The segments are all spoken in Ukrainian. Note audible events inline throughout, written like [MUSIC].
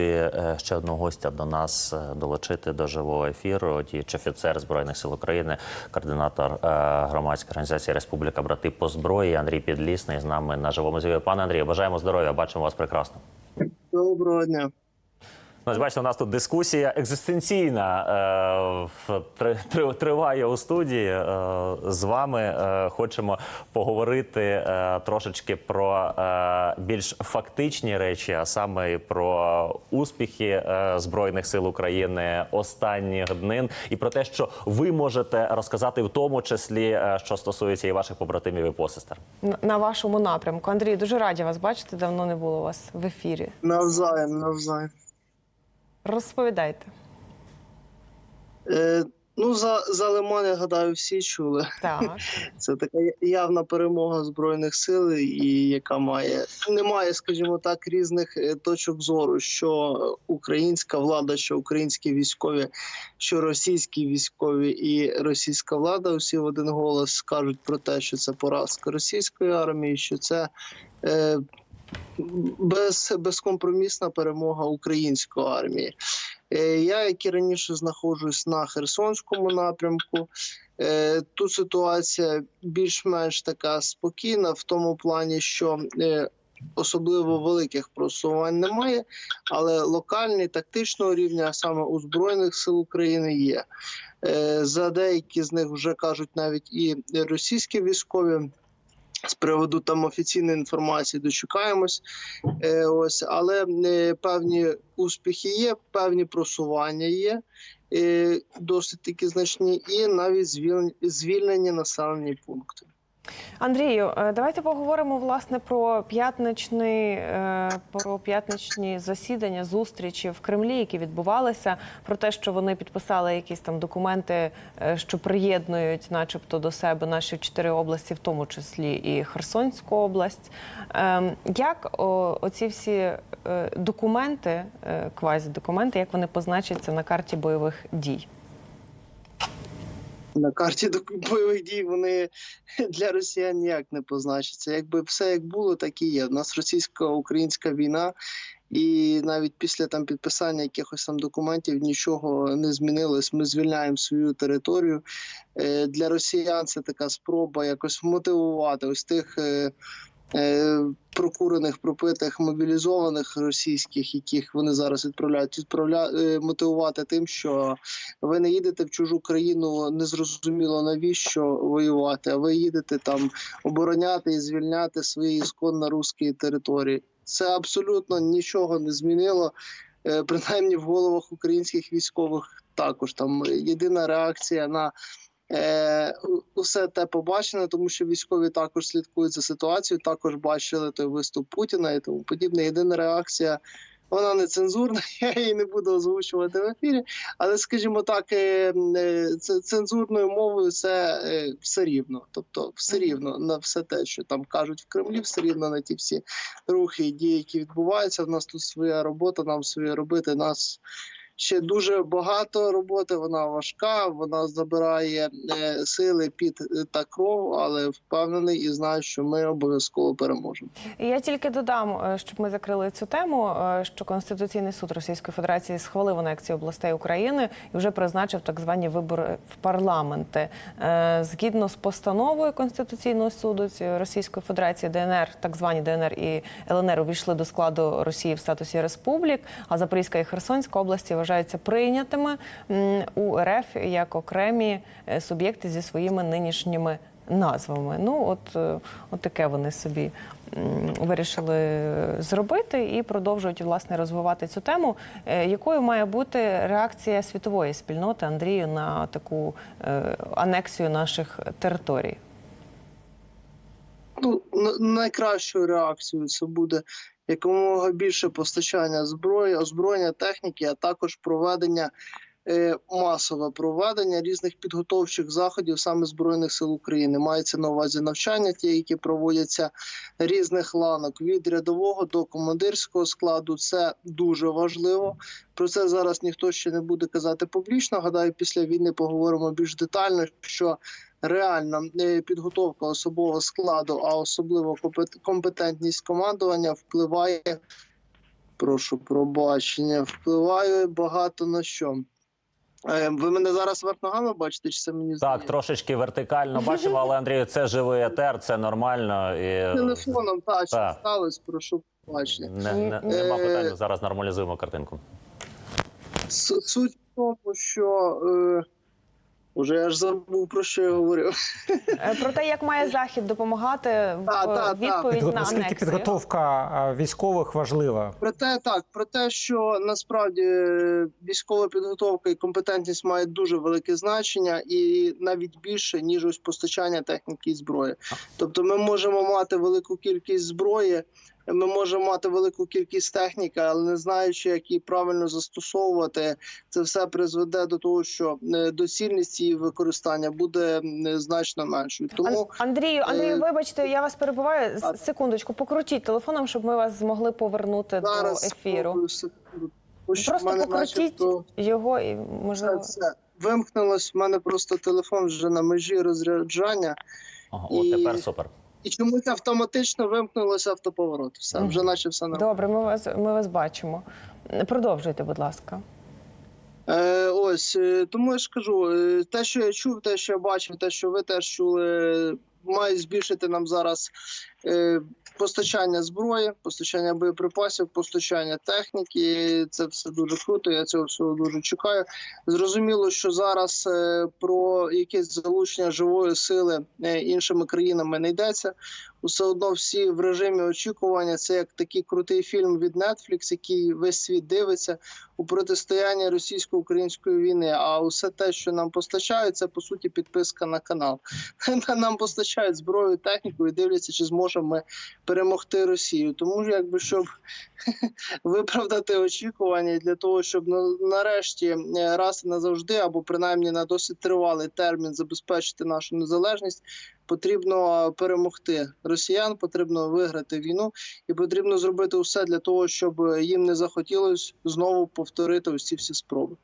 е, ще одного гостя до нас е, долучити до живого ефіру. Діючий офіцер збройних сил України, координатор е, громадської організації Республіка Брати по зброї Андрій Підлісний з нами на живому зв'язку. Пане Андрію, бажаємо здоров'я. Бачимо вас прекрасно. Доброго дня. Ну, ось бачите, у нас тут дискусія екзистенційна е, в- три- три- триває у студії. Е, з вами е, хочемо поговорити е, трошечки про е, більш фактичні речі, а саме про успіхи е, збройних сил України останніх днин, і про те, що ви можете розказати, в тому числі, е, що стосується і ваших побратимів і посестер. на- на вашому напрямку. Андрій, дуже раді вас бачити. Давно не було вас в ефірі. Навзаєм, навзаєм. Розповідайте. Е, ну, за, за Лиман, я гадаю, всі чули. Так. [LAUGHS] Це така явна перемога Збройних сил, і яка має немає, скажімо так, різних е, точок зору, що українська влада, що українські військові, що російські військові і російська влада усі в один голос скажуть про те, що це поразка російської армії, що це. Без, безкомпромісна перемога української армії. Е, Я, як і раніше, знаходжусь на Херсонському напрямку. Е, Тут ситуація більш-менш така спокійна, в тому плані, що е, особливо великих просувань немає, але локальний тактичного рівня, а саме у Збройних сил України, є. За деякі з них вже кажуть навіть і російські військові. З приводу там офіційної інформації дочекаємось, е, ось, але е, певні успіхи є, певні просування є, е, досить таки значні, і навіть звільнені населені пункти. Андрію, е, давайте поговоримо власне про п'ятничний е, про п'ятничні засідання, зустрічі в Кремлі, які відбувалися, про те, що вони підписали якісь там документи, е, що приєднують, начебто, до себе наші чотири області, в тому числі і Херсонську область. Ем, Як оці всі документи, е, квазідокументи, як вони позначаться на карті бойових дій? На карті [LAUGHS] бойових дій вони для росіян ніяк не позначаться. Якби все як було, так і є. У нас російсько-українська війна, і навіть після там підписання якихось там документів нічого не змінилось. Ми звільняємо свою територію. Е, Для росіян це така спроба якось мотивувати ось тих. Е, Прокурених, пропитих, мобілізованих російських, яких вони зараз відправляють, відправля... е, мотивувати тим, що ви не їдете в чужу країну, незрозуміло навіщо воювати, а ви їдете там обороняти і звільняти свої ісконно русські території. Це абсолютно нічого не змінило. е, Принаймні в головах українських військових також там єдина реакція на усе те побачене, тому що військові також слідкують за ситуацією, також бачили той виступ Путіна і тому подібне. Єдина реакція. Вона не цензурна, [LAUGHS] я її не буду озвучувати в ефірі. Але, скажімо так, е, е, це цензурною мовою це е, все рівно. Тобто, все рівно на все те, що там кажуть в Кремлі, все рівно на ті всі рухи і дії, які відбуваються. В нас тут своя робота, нам своє робити. Нас ще дуже багато роботи. Вона важка, вона забирає е, сили під е, та кров, але впевнений і знаю, що ми обов'язково переможемо. Я тільки додам, е, щоб ми закрили цю тему, що Конституційний суд Російської Федерації схвалив анексію областей України і вже призначив так звані вибори в парламенти. Згідно з постановою Конституційного суду Російської Федерації ДНР, так звані ДНР і ЛНР увійшли до складу Росії в статусі республік, а Запорізька і Херсонська області вважаються прийнятими у РФ як окремі е, суб'єкти зі своїми нинішніми назвами. Ну, от, е, от таке вони собі вирішили зробити і продовжують власне розвивати цю тему. Е, Якою має бути реакція світової спільноти Андрію на таку е, анексію наших територій? ну, найкращою реакцією це буде якомога більше постачання зброї, озброєння техніки, а також проведення. е, Масове проведення різних підготовчих заходів саме збройних сил України мається на увазі навчання, ті, які проводяться різних ланок від рядового до командирського складу. Це дуже важливо. Про це зараз ніхто ще не буде казати публічно. Гадаю, після війни поговоримо більш детально, що реальна е, підготовка особового складу, а особливо компетентність командування впливає прошу пробачення. Впливає багато на що. Е, Ви мене зараз верх ногами бачите, чи це мені Так, здається? трошечки вертикально бачимо, але Андрію, це живий етер, це нормально і телефоном, так, що Так. сталося, прошу пробачення. не, не, нема питань. Зараз нормалізуємо картинку. Суть в тому, що е, уже я ж забув про що я говорив. Е, Про те, як має захід допомагати в Та, та, та. відповідь Підго- на Наскільки підготовка військових важлива? Про те, так, про те, що насправді е, військова підготовка і компетентність мають дуже велике значення, і навіть більше ніж ось постачання техніки і зброї. Тобто, ми можемо мати велику кількість зброї. Ми можемо мати велику кількість техніки, але не знаючи, як її правильно застосовувати, це все призведе до того, що е, доцільність її використання буде значно меншою. Тому Андрію, Андрію, е, вибачте, я вас перебуваю. З- Секундочку, покрутіть телефоном, щоб ми вас змогли повернути зараз до ефіру. Просто мене покрутіть начебто- його і Все, можливо. все. Вимкнулось. в мене просто телефон вже на межі розряджання, Ага, О, І- тепер супер. І чомусь автоматично вимкнулося автоповорот. Все, вже наче все нормально. Добре, ми вас ми вас бачимо. Продовжуйте, будь ласка. Е, ось е, тому я ж кажу, е, те, що я чув, те, що я бачив, те, що ви теж чули, е, має збільшити нам зараз постачання зброї, постачання боєприпасів, постачання техніки. Це все дуже круто. Я цього всього дуже чекаю. Зрозуміло, що зараз е, про якесь залучення живої сили е, іншими країнами не йдеться. Усе одно всі в режимі очікування. Це як такий крутий фільм від Netflix, який весь світ дивиться у протистоянні російсько-української війни. А усе те, що нам постачають, це по суті підписка на канал. [LAUGHS] Нам постачають зброю, техніку і дивляться, чи зможемо перемогти Росію. Тому якби щоб [LAUGHS] виправдати очікування для того, щоб на- нарешті е, раз і назавжди, або принаймні на досить тривалий термін забезпечити нашу незалежність. Потрібно перемогти росіян, потрібно виграти війну, і потрібно зробити все для того, щоб їм не захотілося знову повторити ці всі спроби.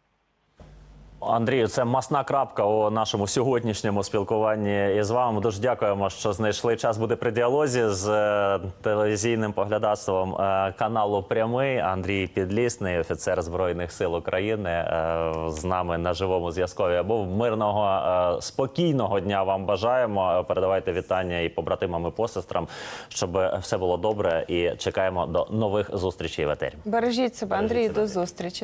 Андрію, це масна крапка у нашому сьогоднішньому спілкуванні із вами. Дуже дякуємо, що знайшли час бути при діалозі з е, телевізійним поглядацтвом е, каналу Прямий. Андрій Підлісний, офіцер збройних сил України, е, з нами на живому зв'язкові. Був мирного спокійного дня. Вам бажаємо. Передавайте вітання і побратимам і посестрам, щоб все було добре. І чекаємо до нових зустрічей в етері. Бережіть себе, Андрій, до зустрічі.